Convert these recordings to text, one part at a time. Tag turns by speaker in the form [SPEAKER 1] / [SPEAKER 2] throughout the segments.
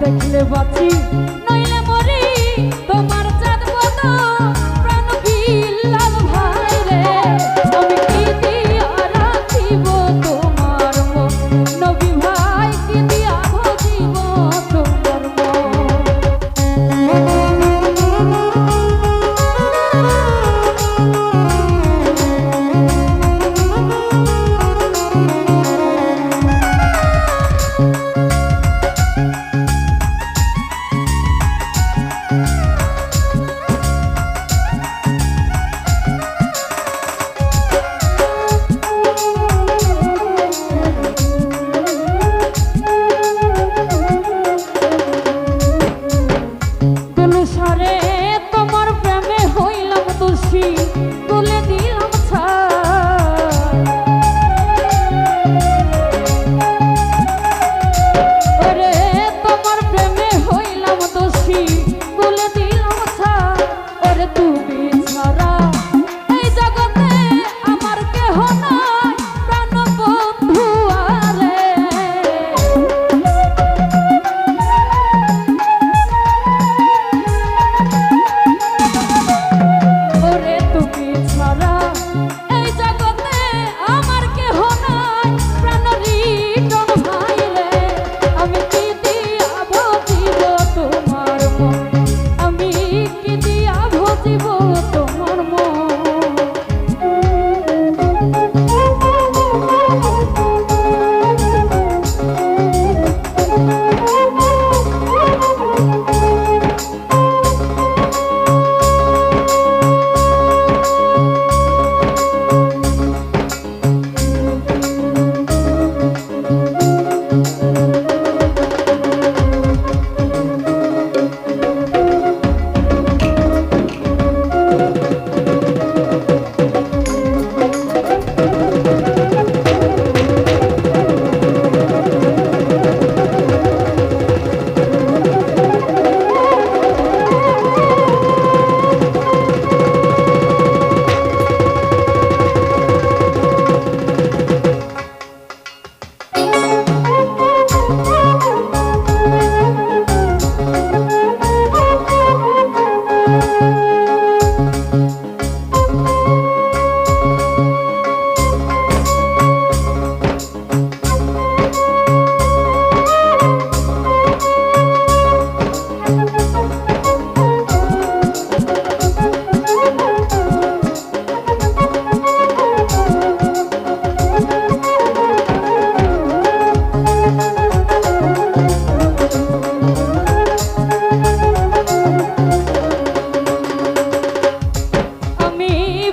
[SPEAKER 1] দেখলে বাঁচি।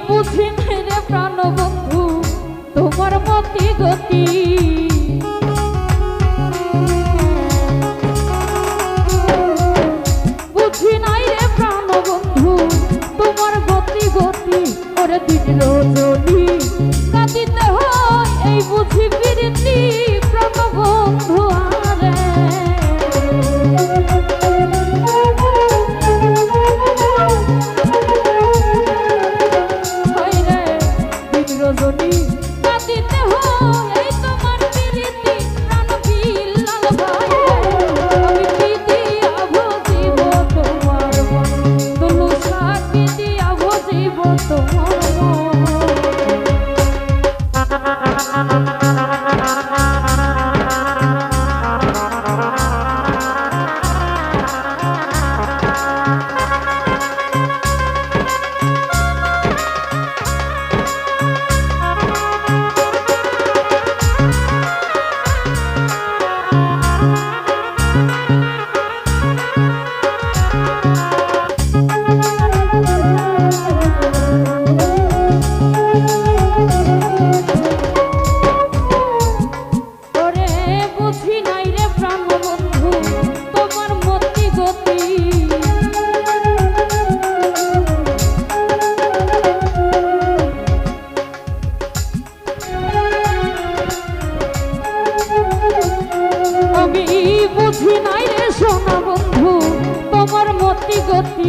[SPEAKER 1] বুঝি রে প্রাণ বন্ধু তোমার মতি গতি। বুঝি নাই রে প্রাণ বন্ধু তোমার গতি গতি, ওরে দিল নদী কাঁদিতে হয় এই বুঝি বিরতি প্রাণ বন্ধু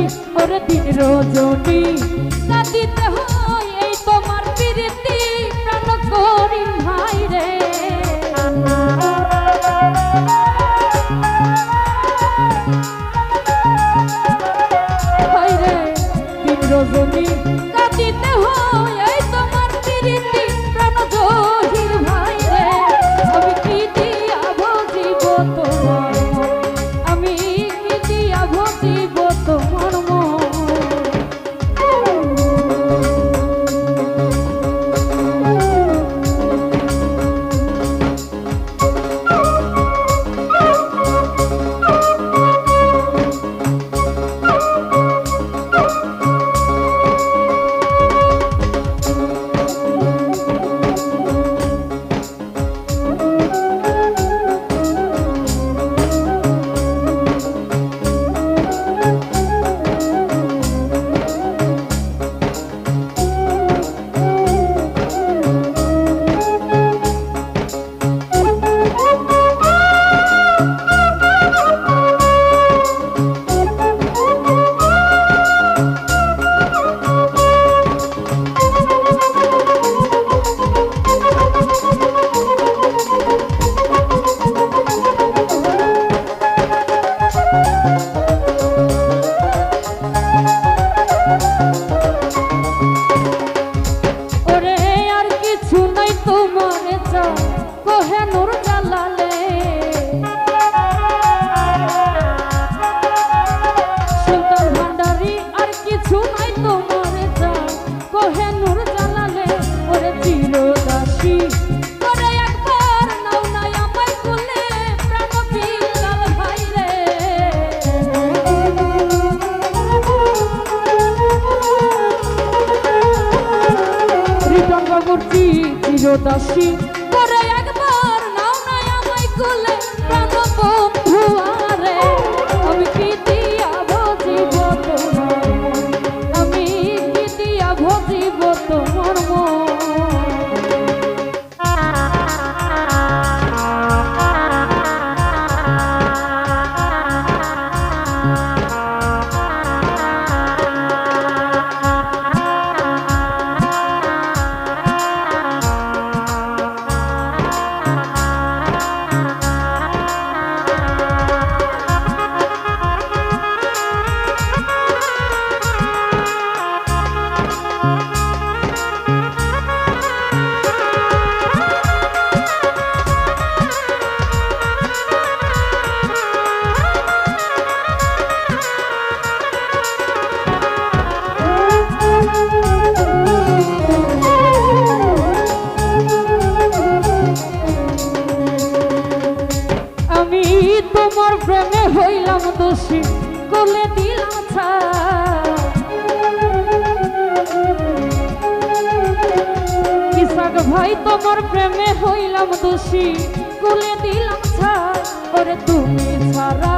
[SPEAKER 1] রজনী ওরে দিন রজনী। কাঁদিতে হয় করছি চিরদাসী। পরে একবার নাও না আমায় কোলে। প্রেমে হইলাম দোষী কুলে দিলাম ছাড়। ওরে তুমি ছাড়া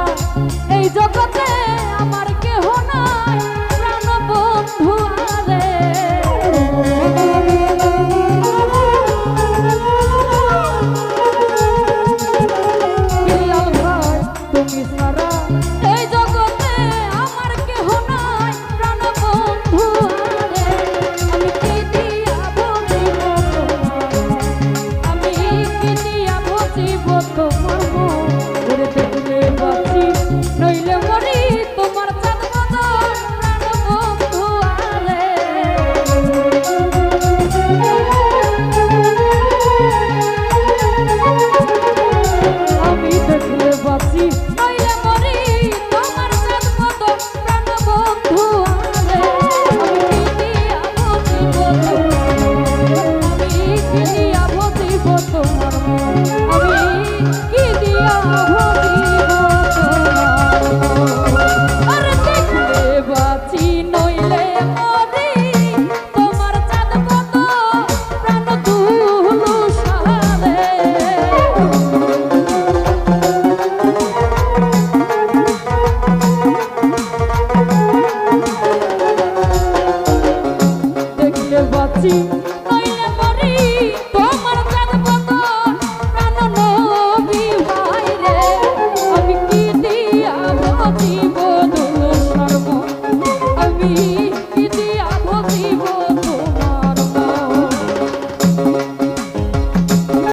[SPEAKER 1] এই জগতে Hollywood.